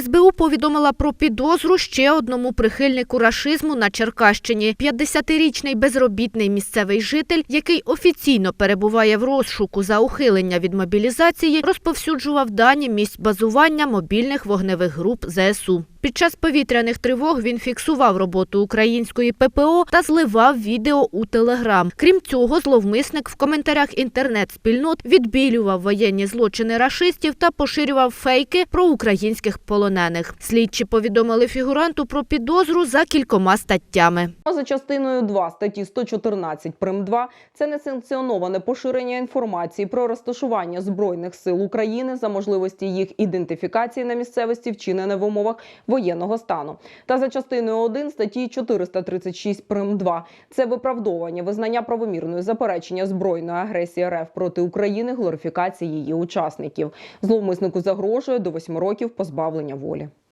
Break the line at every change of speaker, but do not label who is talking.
СБУ повідомила про підозру ще одному прихильнику рашизму на Черкащині. 50-річний безробітний місцевий житель, який офіційно перебуває в розшуку за ухилення від мобілізації, розповсюджував дані місць базування мобільних вогневих груп ЗСУ. Під час повітряних тривог він фіксував роботу української ППО та зливав відео у Телеграм. Крім цього, зловмисник в коментарях інтернет-спільнот відбілював воєнні злочини рашистів та поширював фейки про українських полонених. Слідчі повідомили фігуранту про підозру за кількома статтями.
За частиною 2 статті 114 прим. 2 – це несанкціоноване поширення інформації про розташування збройних сил України за можливості їх ідентифікації на місцевості, вчинене в умовах воєнного стану. Та за частиною 1 статті 436 прим. 2 – це виправдовування, визнання правомірної заперечення збройної агресії РФ проти України, глорифікації її учасників. Зловмиснику загрожує до 8 років позбавлення волі.